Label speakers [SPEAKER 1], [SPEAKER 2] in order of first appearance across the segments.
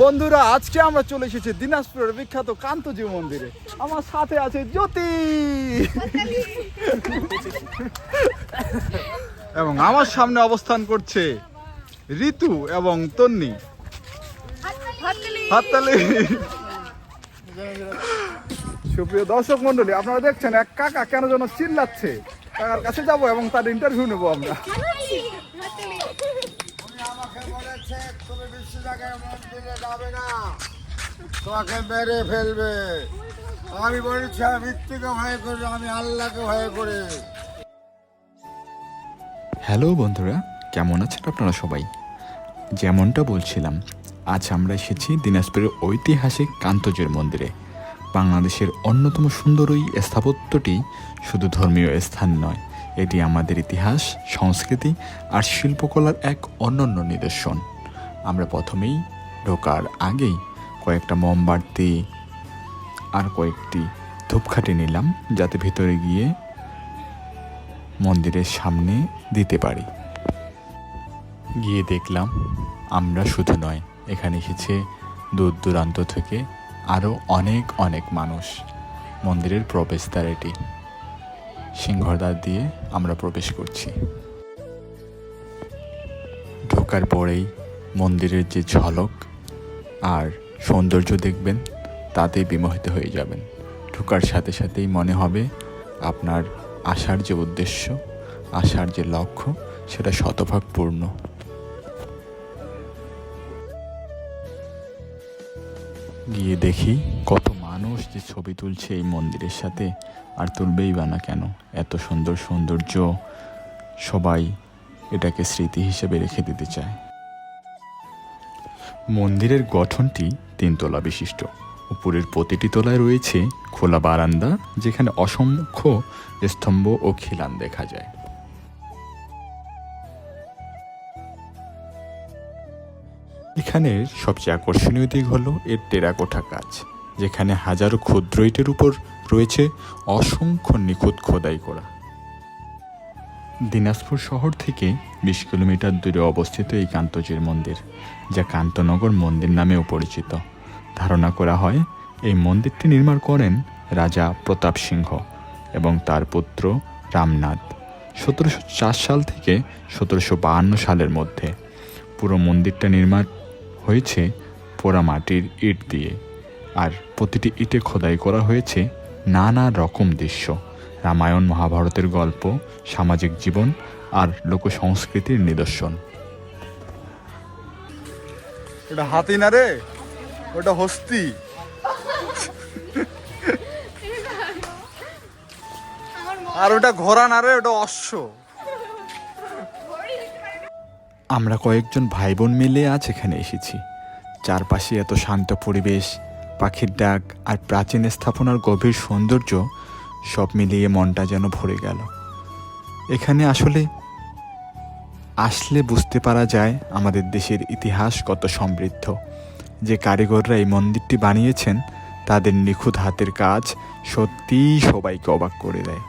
[SPEAKER 1] বন্ধুরা, আজকে আমরা চলে এসেছি দিনাজপুরের বিখ্যাত কান্তজি মন্দিরে। আমার সাথে আছে জ্যোতি। এবং আমার সামনে অবস্থান করছে ঋতু এবং তন্নি। হাততালি। সুপ্রিয় দর্শক মন্ডলী আপনারা দেখছেন এক কাকা কেন যেন চিল্লাচ্ছে? কাকার কাছে যাব এবং তার ইন্টারভিউ নেব আমরা।
[SPEAKER 2] আমাকে বলেছে, তুমি জায়গায় মন্দিরে যাবে না। তোমাকে মেরে ফেলবে। আমি বলেছি, আমি মৃত্যুকে ভয় করি, আমি আল্লাহকে ভয় করি।
[SPEAKER 3] হ্যালো বন্ধুরা, কেমন আছেন আপনারা সবাই? যেমনটা বলছিলাম, আজ আমরা এসেছি দিনাজপুরের ঐতিহাসিক কান্তজের মন্দিরে। বাংলাদেশের অন্যতম সুন্দর ওই স্থাপত্যটি শুধু ধর্মীয় স্থান নয় এটি আমাদের ইতিহাস, সংস্কৃতি আর শিল্পকলার এক অনন্য নিদর্শন। আমরা প্রথমেই ঢোকার আগেই কয়েকটা মোমবাতি আর কয়েকটি ধূপখাটি নিলাম যাতে ভিতরে গিয়ে মন্দিরের সামনে দিতে পারি। গিয়ে দেখলাম আমরা শুধু নয়, এখানে এসেছে দূর দূরান্ত থেকে আরও অনেক অনেক মানুষ। মন্দিরের প্রবেশদ্বার এটি। সিংহদ্বার দিয়ে আমরা প্রবেশ করছি। ঢোকার পরেই মন্দিরের যে ঝলক আর সৌন্দর্য দেখবেন, তাতেই বিমোহিত হয়ে যাবেন। ঢোকার সাথে সাথেই মনে হবে আপনার আসার যে উদ্দেশ্য আসার যে লক্ষ্য, সেটা শতভাগ পূর্ণ। গিয়ে দেখি কত মানুষ যে ছবি তুলছে এই মন্দিরের সাথে, আর তুলবেই বা না কেন? এত সুন্দর সৌন্দর্য সবাই এটাকে স্মৃতি হিসেবে রেখে দিতে চায়। মন্দিরের গঠনটি তিনতলা বিশিষ্ট। উপরের প্রতিটি তলায় রয়েছে খোলা বারান্দা, যেখানে অসংখ্য স্তম্ভ ও খিলান দেখা যায়। এখানের সবচেয়ে আকর্ষণীয় দিক হলো এর টেরাকোঠা কাজ যেখানে হাজারো ক্ষুদ্র ইটের উপর রয়েছে অসংখ্য নিখুঁত খোদাই করা। দিনাজপুর শহর থেকে বিশ কিলোমিটার দূরে অবস্থিত এই কান্তজির মন্দির, যা কান্তনগর মন্দির নামেও পরিচিত। ধারণা করা হয়, এই মন্দিরটি নির্মাণ করেন রাজা প্রতাপ সিংহ এবং তার পুত্র রামনাথ। সতেরোশো চার সাল থেকে সতেরোশো বাহান্ন সালের মধ্যে পুরো মন্দিরটা নির্মাণ হয়েছে পোড়া মাটির ইট দিয়ে। আর প্রতিটি ইটে খোদাই করা হয়েছে নানা রকম দৃশ্য। রামায়ণ মহাভারতের গল্প সামাজিক জীবন আর লোক সংস্কৃতির নিদর্শন।
[SPEAKER 1] ওটা হাতি না রে? ওটা হস্তি। আর ওটা ঘোড়া না রে? ওটা অশ্ব।
[SPEAKER 3] আমরা কয়েকজন ভাই বোন মিলে আজ এখানে এসেছি। চারপাশে এত শান্ত পরিবেশ পাখির ডাক আর প্রাচীন স্থাপনার গভীর সৌন্দর্য সব মিলিয়ে মনটা যেন ভরে গেল। এখানে আসলে আসলে বুঝতে পারা যায় আমাদের দেশের ইতিহাস কত সমৃদ্ধ। যে কারিগররা এই মন্দিরটি বানিয়েছেন, তাদের নিখুঁত হাতের কাজ সত্যিই সবাইকে অবাক করে দেয়।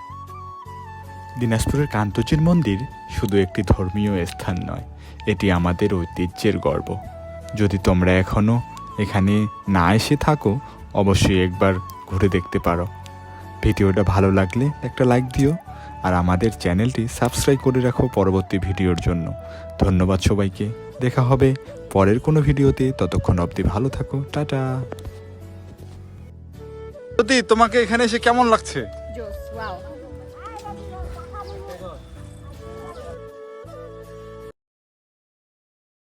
[SPEAKER 3] দিনাজপুরের কান্তজির মন্দির শুধু একটি ধর্মীয় স্থান নয়, এটি আমাদের ঐতিহ্যের গর্ব। যদি তোমরা এখনও এখানে না এসে থাকো অবশ্যই একবার ঘুরে দেখতে পারো। ভিডিওটা ভালো লাগলে একটা লাইক দিও আর আমাদের চ্যানেলটি সাবস্ক্রাইব করে রাখো পরবর্তী ভিডিওর জন্য। ধন্যবাদ সবাইকে দেখা হবে পরের কোনো ভিডিওতে ততক্ষণ অবধি ভালো থাকো টাটা।
[SPEAKER 1] তোমাকে এখানে এসে কেমন লাগছে?
[SPEAKER 4] wow.